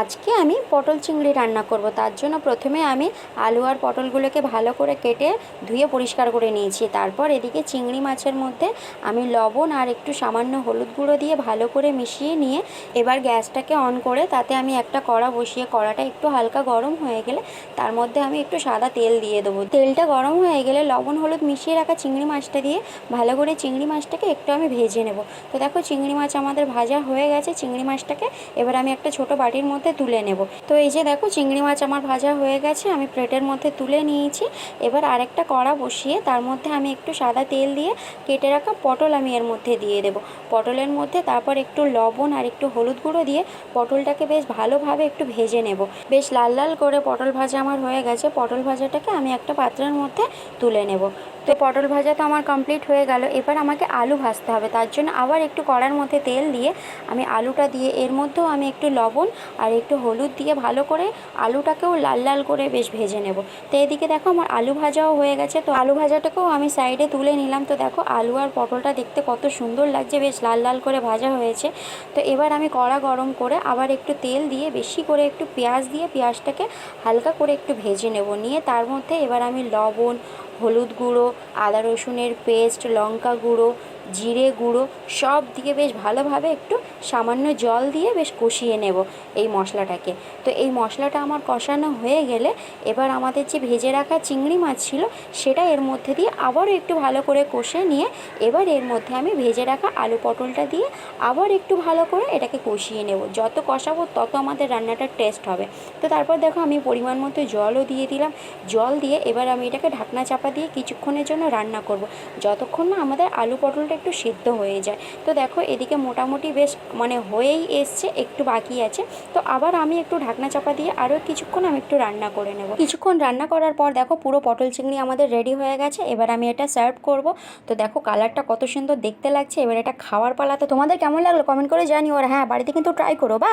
আজকে আমি পটল চিংড়ি রান্না করব। তার জন্য প্রথমে আমি আলু আর পটলগুলোকে ভালো করে কেটে ধুয়ে পরিষ্কার করে নিয়েছি। তারপর এদিকে চিংড়ি মাছের মধ্যে আমি লবণ আর একটু সামান্য হলুদ গুঁড়ো দিয়ে ভালো করে মিশিয়ে নিয়ে এবার গ্যাসটাকে অন করে তাতে আমি একটা কড়া বসিয়ে, কড়াটা একটু হালকা গরম হয়ে গেলে তার মধ্যে আমি একটু সাদা তেল দিয়ে দেবো। তেলটা গরম হয়ে গেলে লবণ হলুদ মিশিয়ে রাখা চিংড়ি মাছটা দিয়ে ভালো করে চিংড়ি মাছটাকে একটু আমি ভেজে নেব। তো দেখো চিংড়ি মাছ আমাদের ভাজা হয়ে গেছে। চিংড়ি মাছটাকে এবার আমি একটা ছোট বাটির মধ্যে তুলে নেব। তো এই যে দেখো, চিংড়ি মাছ আমার ভাজা হয়ে গেছে, আমি প্লেটের মধ্যে তুলে নিয়েছি। এবার আরেকটা কড়া বসিয়ে তার মধ্যে আমি একটু সাদা তেল দিয়ে কেটে রাখা পটল আমি এর মধ্যে দিয়ে দেব। পটলের মধ্যে তারপর একটু লবণ আর একটু হলুদ গুঁড়ো দিয়ে পটলটাকে বেশ ভালোভাবে একটু ভেজে নেব। বেশ লাল লাল করে পটল ভাজা আমার হয়ে গেছে। পটল ভাজাটাকে আমি একটা পাত্রের মধ্যে তুলে নেব। তো পটল ভাজা তো আমার কমপ্লিট হয়ে গেল। এবার আমাকে আলু ভাজতে হবে। তার জন্য আবার একটু কড়ার মধ্যে তেল দিয়ে আমি আলুটা দিয়ে এর মধ্যেও আমি একটু লবণ আর একটু হলুদ দিয়ে ভালো করে আলুটাকেও লাল লাল করে বেশ ভেজে নেব। তো এদিকে দেখো আমার আলু ভাজাও হয়ে গেছে। তো আলু ভাজাটাকেও আমি সাইডে তুলে নিলাম। তো দেখো আলু আর পটলটা দেখতে কত সুন্দর লাগছে, বেশ লাল লাল করে ভাজা হয়েছে। তো এবার আমি কড়া গরম করে আবার একটু তেল দিয়ে বেশি করে একটু পেঁয়াজ দিয়ে পেঁয়াজটাকে হালকা করে একটু ভেজে নেব। নিয়ে তার মধ্যে এবার আমি লবণ, হলুদ গুঁড়ো, আদা রসুনের পেস্ট, লঙ্কা গুঁড়ো জিরে গুঁড়ো সব দিয়ে বেশ ভালোভাবে একটু সামান্য জল দিয়ে বেশ কষিয়ে নেব এই মশলাটাকে। তো এই মশলাটা আমার কষানো হয়ে গেলে এবার আমাদের যে ভেজে রাখা চিংড়ি মাছ ছিল সেটা এর মধ্যে দিয়ে আবারও একটু ভালো করে কষে নিয়ে এবার এর মধ্যে আমি ভেজে রাখা আলু পটলটা দিয়ে আবার একটু ভালো করে এটাকে কষিয়ে নেব। যত কষাবো তত আমাদের রান্নাটার টেস্ট হবে। তো তারপর দেখো আমি পরিমাণ মতো জলও দিয়ে দিলাম। জল দিয়ে এবার আমি এটাকে ঢাকনা চাপা দিয়ে কিছুক্ষণের জন্য রান্না করব। যতক্ষণ না আমাদের আলু পটলটা একটু সিদ্ধ হয়ে যায়। তো দেখো এদিকে মোটামুটি বেশ মানে হয়েই এসছে, একটু বাকি আছে। তো আবার আমি একটু ঢাকনা চাপা দিয়ে আরও কিছুক্ষণ আমি একটু রান্না করে নেব। কিছুক্ষণ রান্না করার পর দেখো পুরো পটল চিংড়ি আমাদের রেডি হয়ে গেছে। এবার আমি এটা সার্ভ করব। তো দেখো কালারটা কত সুন্দর দেখতে লাগছে। এবার এটা খাওয়ার পালা। তো তোমাদের কেমন লাগল কমেন্ট করে জানিও। আর হ্যাঁ বাড়িতে কিন্তু ট্রাই করো। বা